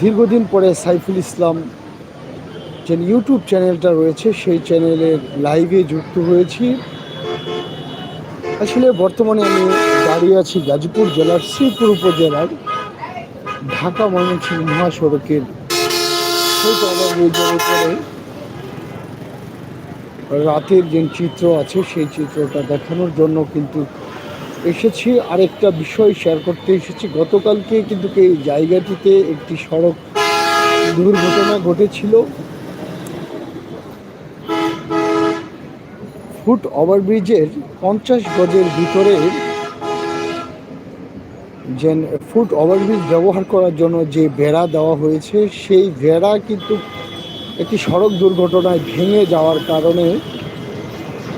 দীর্ঘদিন পরে সাইফুল ইসলাম যে ইউটিউব চ্যানেলটা রয়েছে, সেই চ্যানেলের লাইভে যুক্ত হয়েছি। আসলে বর্তমানে আমি দাঁড়িয়ে আছি গাজীপুর জেলার শ্রীপুর উপজেলার ঢাকা ময়মনসিংহ মহাসড়কের রাতের যে চিত্র আছে, সেই চিত্রটা দেখানোর জন্য কিন্তু এসেছি, আরেকটা বিষয় শেয়ার করতে এসেছি। গতকালকে কিন্তু এই জায়গাটিতে একটি সড়ক দুর্ঘটনা ঘটেছিল। ফুট ওভারব্রিজের পঞ্চাশ গজের ভিতরে যে ফুট ওভারব্রিজ ব্যবহার করার জন্য যে বেড়া দেওয়া হয়েছে, সেই বেড়া কিন্তু একটি সড়ক দুর্ঘটনায় ভেঙে যাওয়ার কারণে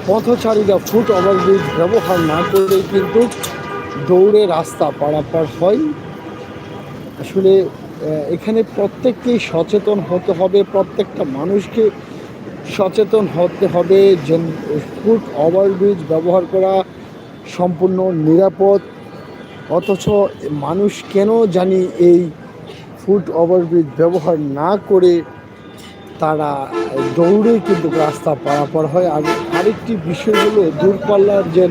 পথচারীরা ফুট ওভারব্রিজ ব্যবহার না করে কিন্তু দৌড়ে রাস্তা পারাপার হয়। আসলে এখানে প্রত্যেককেই সচেতন হতে হবে, প্রত্যেকটা মানুষকে সচেতন হতে হবে যে ফুট ওভারব্রিজ ব্যবহার করা সম্পূর্ণ নিরাপদ। অথচ মানুষ কেন জানি এই ফুট ওভারব্রিজ ব্যবহার না করে তারা দৌড়ে কিন্তু রাস্তা পারাপার হয়। আর আরেকটি বিষয় হলো, দূরপাল্লার যে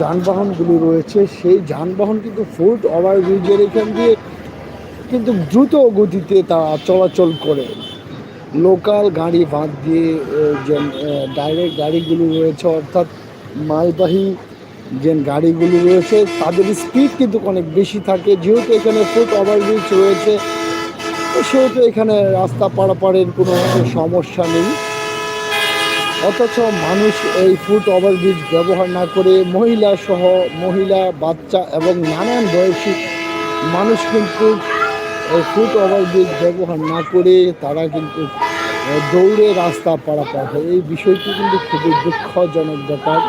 যানবাহনগুলো রয়েছে, সেই যানবাহন কিন্তু ফুট ওভারব্রিজের এখান দিয়ে কিন্তু দ্রুত গতিতে তারা চলাচল করে। লোকাল গাড়ি বাদ দিয়ে যে ডাইরেক্ট গাড়িগুলো রয়েছে, অর্থাৎ মালবাহী যে গাড়িগুলো রয়েছে, তাদের স্পিড কিন্তু অনেক বেশি থাকে। যেহেতু এখানে ফুট ওভারব্রিজ রয়েছে সেহেতু এখানে রাস্তা পারাপারের কোনো সমস্যা নেই। অথচ মানুষ এই ফুট ওভারব্রিজ ব্যবহার না করে মহিলা সহ মহিলা, বাচ্চা এবং নানান বয়সী মানুষ কিন্তু এই ফুট ওভারব্রিজ ব্যবহার না করে তারা কিন্তু দৌড়ে রাস্তা পারাপার হয়। এই বিষয়টি কিন্তু খুবই দুঃখজনক ব্যাপার।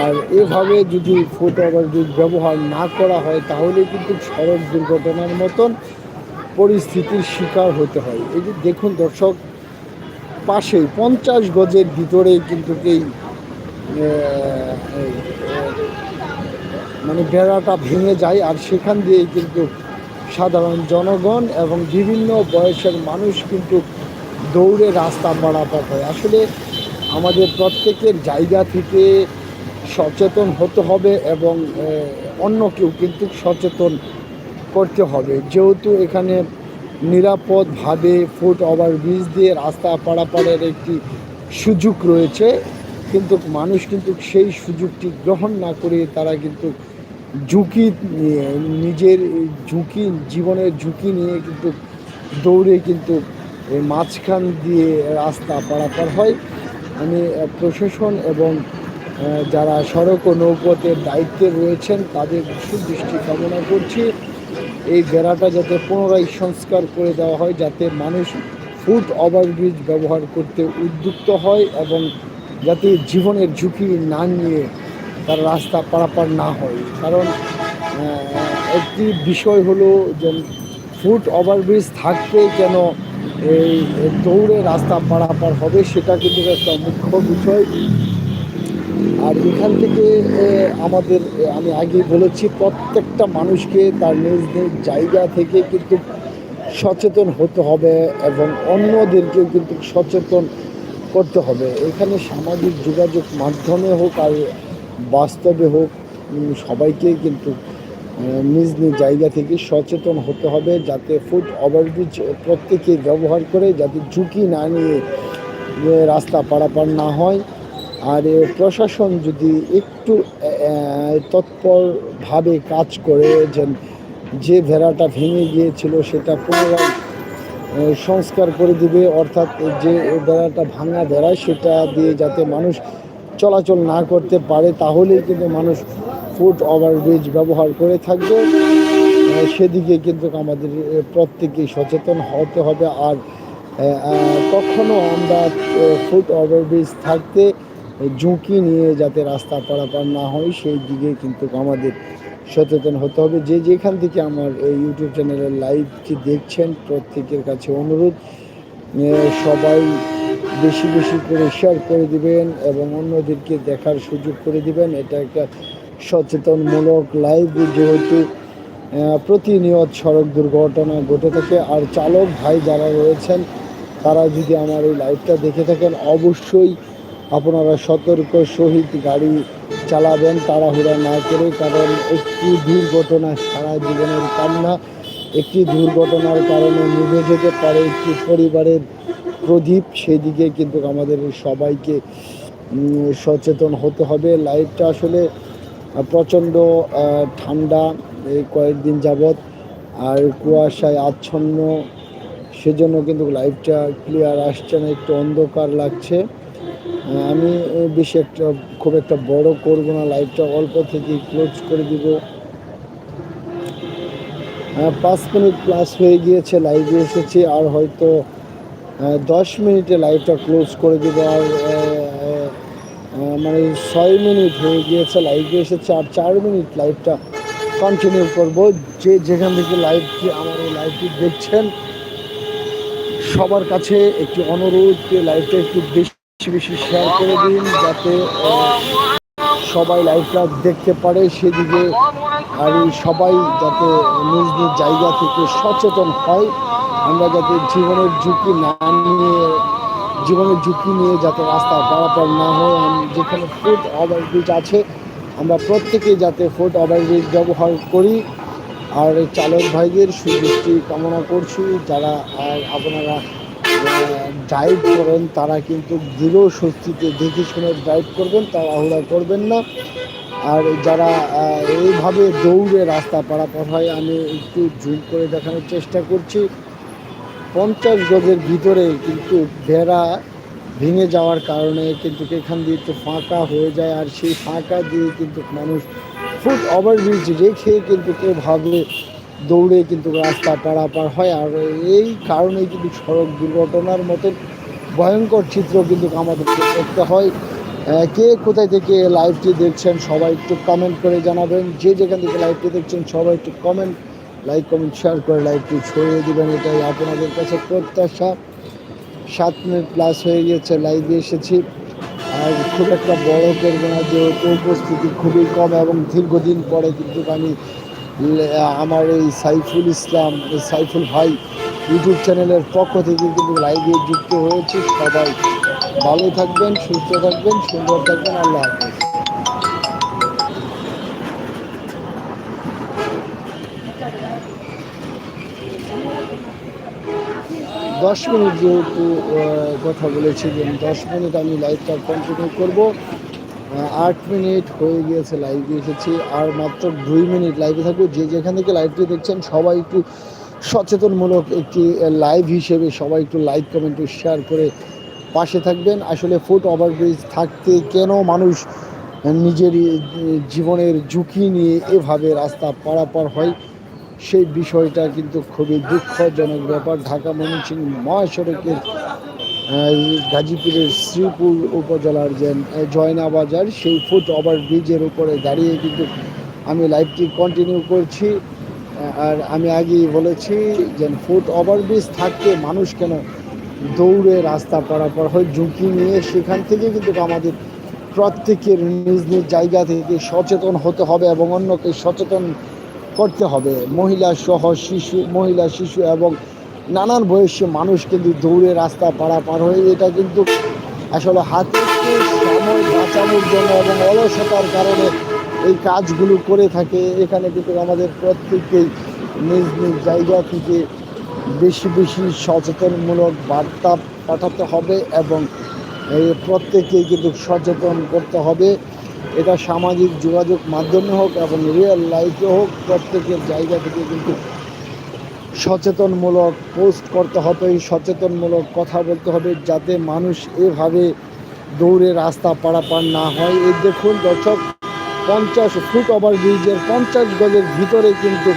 আর এভাবে যদি ফুট ওভারব্রিজ ব্যবহার না করা হয়, তাহলে কিন্তু সড়ক দুর্ঘটনার মতন পরিস্থিতির শিকার হতে হয়। এই যে দেখুন দর্শক পাশেই পঞ্চাশ গজের ভিতরে কিন্তু এই মানে বেড়াটা ভেঙে যায় আর সেখান দিয়েই কিন্তু সাধারণ জনগণ এবং বিভিন্ন বয়সের মানুষ কিন্তু দৌড়ে রাস্তা পারাপার হয়। আসলে আমাদের প্রত্যেকের জায়গা থেকে সচেতন হতে হবে এবং অন্য কেউ কিন্তু সচেতন করতে হবে। যেহেতু এখানে নিরাপদভাবে ফুট ওভারব্রিজ দিয়ে রাস্তা পারাপারের একটি সুযোগ রয়েছে, কিন্তু মানুষ কিন্তু সেই সুযোগটি গ্রহণ না করে তারা কিন্তু ঝুঁকি নিজের ঝুঁকি, জীবনের ঝুঁকি নিয়ে কিন্তু দৌড়ে কিন্তু মাঝখান দিয়ে রাস্তা পারাপার হয়। আমি প্রশাসন এবং যারা সড়ক ও নৌপথের দায়িত্বে রয়েছেন তাদের সুদৃষ্টি কামনা করছি। এই বেড়াটা যাতে পুনরায় সংস্কার করে দেওয়া হয়, যাতে মানুষ ফুট ওভারব্রিজ ব্যবহার করতে উদ্যুক্ত হয় এবং যাতে জীবনের ঝুঁকি না নিয়ে তার রাস্তা পারাপার না হয়। কারণ একটি বিষয় হলো যে ফুট ওভারব্রিজ থাকতে যেন এই দৌড়ে রাস্তা পারাপার হবে, সেটা কিন্তু একটা মুখ্য বিষয়। আর এখান থেকে আমাদের আমি আগে বলেছি, প্রত্যেকটা মানুষকে তার নিজ নিজ জায়গা থেকে কিন্তু সচেতন হতে হবে এবং অন্যদেরকেও কিন্তু সচেতন করতে হবে। এখানে সামাজিক যোগাযোগ মাধ্যমে হোক আর বাস্তবে হোক সবাইকে কিন্তু নিজ নিজ জায়গা থেকে সচেতন হতে হবে যাতে ফুড ওভারব্রিজ প্রত্যেকে ব্যবহার করে, যাতে ঝুঁকি না নিয়ে রাস্তা পারাপার না হয়। আর প্রশাসন যদি একটু তৎপরভাবে কাজ করে যেন যে ভেড়াটা ভেঙে গিয়েছিল সেটা পুনরায় সংস্কার করে দিবে, অর্থাৎ যে বেড়াটা ভাঙা বেড়া সেটা দিয়ে যাতে মানুষ চলাচল না করতে পারে, তাহলেই কিন্তু মানুষ ফুট ওভারব্রিজ ব্যবহার করে থাকবে। সেদিকে কিন্তু আমাদের প্রত্যেকেই সচেতন হতে হবে। আর কখনো আমরা ফুট ওভারব্রিজ থাকতে ঝুঁকি নিয়ে যাতে রাস্তা পারাপার না হয়, সেই দিকে কিন্তু আমাদের সচেতন হতে হবে। যে যেখান থেকে আমার এই ইউটিউব চ্যানেলের লাইভটি দেখছেন, প্রত্যেকের কাছে অনুরোধ সবাই বেশি বেশি করে শেয়ার করে দিবেন এবং অন্যদেরকে দেখার সুযোগ করে দিবেন। এটা একটা সচেতনমূলক লাইভ যেহেতু প্রতিনিয়ত সড়ক দুর্ঘটনা ঘটে থাকে। আর চালক ভাই যারা রয়েছেন, তারা যদি আমার এই লাইভটা দেখে থাকেন, অবশ্যই আপনারা সতর্ক সহিত গাড়ি চালাবেন, তাড়াহুড়া না করে, কারণ একটি দুর্ঘটনা সারা জীবনের কান্না, একটি দুর্ঘটনার কারণে নিভে যেতে পারে একটি পরিবারের প্রদীপ। সেদিকে কিন্তু আমাদের সবাইকে সচেতন হতে হবে। লাইভটা আসলে প্রচণ্ড ঠান্ডা, এই কয়েকদিন যাবৎ। আর কুয়াশায় আচ্ছন্ন, সেজন্য কিন্তু লাইভটা ক্লিয়ার আসছে না, একটু অন্ধকার লাগছে। আমি বেশি একটা, খুব একটা বড় করব না লাইভটা অল্প থেকে ক্লোজ করে দিব। পাঁচ মিনিট প্লাস হয়ে গিয়েছে লাইভে এসেছি, আর হয়তো দশ মিনিটে লাইভটা ক্লোজ করে দেবো, আর মানে ছয় মিনিট হয়ে গিয়েছে লাইভে এসেছে, আর চার মিনিট লাইভটা কন্টিনিউ করব। যে যেখান থেকে লাইভটি আমার এই লাইভটি দেখছেন, সবার কাছে একটি অনুরোধ যে লাইভটা একটু বেশি বেশি বেশি শেয়ার করে দিন যাতে সবাই লাইভটা দেখতে পারে। সেদিকে আর সবাই যাতে নিজ নিজ জায়গা থেকে সচেতন হয়। আমরা যাতে জীবনের ঝুঁকি না নিয়ে, জীবনের ঝুঁকি নিয়ে যাতে রাস্তা পারাপার না হয়। যেখানে ফুট ওভারব্রিজ আছে, আমরা প্রত্যেকেই যাতে ফুট ওভারব্রিজ ব্যবহার করি। আর চালক ভাইদের সুদৃষ্টি কামনা করছি। যারা, আর আপনারা ড্রাইভ করেন, তারা কিন্তু দৃঢ় স্বস্তিতে দেখে শুনে ড্রাইভ করবেন তাড়াহুড়া করবেন না। আর যারা এইভাবে দৌড়ে রাস্তা পারাপার হয়, আমি একটু জুম করে দেখানোর চেষ্টা করছি। পঞ্চাশ গজের ভিতরে কিন্তু বেড়া ভেঙে যাওয়ার কারণে কিন্তু এখান দিয়ে একটু ফাঁকা হয়ে যায়, আর সেই ফাঁকা দিয়ে কিন্তু মানুষ ফুট ওভারব্রিজ রেখে কিন্তু এভাবে দৌড়ে কিন্তু রাস্তা পারাপার হয় আর এই কারণেই কিন্তু সড়ক দুর্ঘটনার মতো ভয়ঙ্কর চিত্র কিন্তু আমাদেরকে দেখতে হয়। কে কোথায় থেকে লাইভটি দেখছেন সবাই একটু কমেন্ট করে জানাবেন। যে যেখান থেকে লাইভটি দেখছেন সবাই একটু কমেন্ট লাইক কমেন্ট শেয়ার করে লাইভটি ছড়িয়ে দেবেন। এটাই আপনাদের কাছে প্রত্যাশা। সাত মিনিট প্লাস হয়ে গিয়েছে লাইভে এসেছি। আর খুব একটা বড় করব না, যেহেতু উপস্থিতি খুবই কম এবং দীর্ঘদিন পরে কিন্তু আমি আমার এই সাইফুল ইসলাম সাইফুল ভাই ইউটিউব চ্যানেলের পক্ষ থেকে কিন্তু লাইভে যুক্ত হয়েছি। সবাই ভালো থাকবেন, সুস্থ থাকবেন, সুন্দর থাকবেন। আল্লাহ হাফেজ। দশ মিনিট যেহেতু কথা বলেছি যে দশ মিনিট আমি লাইভটা কন্টিনিউ করব। আট মিনিট হয়ে গিয়েছে লাইভে এসেছি। আর মাত্র দুই মিনিট লাইভে থাকব। যে যেখান থেকে লাইভটি দেখছেন, সবাই একটু সচেতনমূলক একটি লাইভ হিসেবে সবাই একটু লাইক কমেন্ট শেয়ার করে পাশে থাকবেন। আসলে ফুট ওভারব্রিজ থাকতে কেন মানুষ নিজের জীবনের ঝুঁকি নিয়ে এভাবে রাস্তা পারাপার হয়, সেই বিষয়টা কিন্তু খুবই দুঃখজনক ব্যাপার। ঢাকা ময়মনসিংহ মহাসড়কের গাজীপুরের শ্রীপুর উপজেলার যে জয়না বাজার, সেই ফুট ওভার ব্রিজের উপরে দাঁড়িয়ে কিন্তু আমি লাইভটি কন্টিনিউ করছি। আর আমি আগেই বলেছি যে ফুট ওভার ব্রিজ থাকতে মানুষ কেন দৌড়ে রাস্তা পারাপার হয়, ঝুঁকি নিয়ে সেখান থেকে কিন্তু আমাদের প্রত্যেকের নিজ নিজ জায়গা থেকে সচেতন হতে হবে এবং অন্যকে সচেতন করতে হবে। মহিলা সহ শিশু, মহিলা, শিশু এবং নানান বয়সী মানুষ কিন্তু দৌড়ে রাস্তা পারাপার হয়ে এটা কিন্তু আসলে হাতে সময় বাঁচানোর জন্য এবং অলসতার কারণে এই কাজগুলো করে থাকে। এখানে কিন্তু আমাদের প্রত্যেককেই নিজ নিজ জায়গা থেকে বেশি বেশি সচেতনমূলক বার্তা পাঠাতে হবে এবং এই কিন্তু সচেতন করতে হবে। এটা সামাজিক যোগাযোগ মাধ্যমে হোক এবং রিয়েল লাইফে হোক, প্রত্যেকের জায়গা থেকে কিন্তু সচেতনমূলক পোস্ট করতে হবে, সচেতনমূলক কথা বলতে হবে যাতে মানুষ এভাবে দৌড়ে রাস্তা পারাপার না হয়। এই দেখুন দর্শক, পঞ্চাশ ফুট ওভার ব্রিজের পঞ্চাশ গজের ভিতরে কিন্তু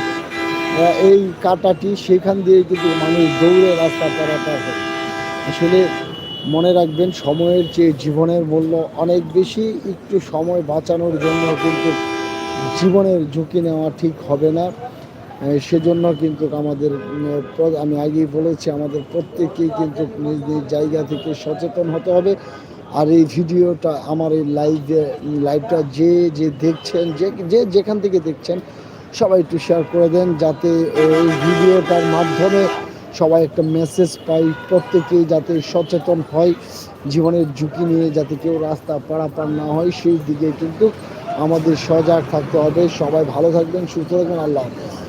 এই কাটাটি সেখান দিয়ে কিন্তু মানুষ দৌড়ে রাস্তা পারাপার হয়। আসলে মনে রাখবেন, সময়ের চেয়ে জীবনের মূল্য অনেক বেশি, একটু সময় বাঁচানোর জন্য কিন্তু জীবনের ঝুঁকি নেওয়া ঠিক হবে না। সেজন্য কিন্তু আমাদের আমি আগেই বলেছি, আমাদের প্রত্যেককেই কিন্তু নিজ নিজ জায়গা থেকে সচেতন হতে হবে। আর এই ভিডিওটা আমার এই লাইভে, লাইভটা যে যে দেখছেন, যে যে যেখান থেকে দেখছেন, সবাই একটু শেয়ার করে দেন যাতে এই ভিডিওটার মাধ্যমে সবাই একটা মেসেজ পাই প্রত্যেকেই যাতে সচেতন হয়, জীবনের ঝুঁকি নিয়ে যাতে কেউ রাস্তা পারাপার না হয়, সেই দিকে কিন্তু আমাদের সজাগ থাকতে হবে। সবাই ভালো থাকবেন, সুস্থ থাকবেন, আল্লাহ হাফেজ।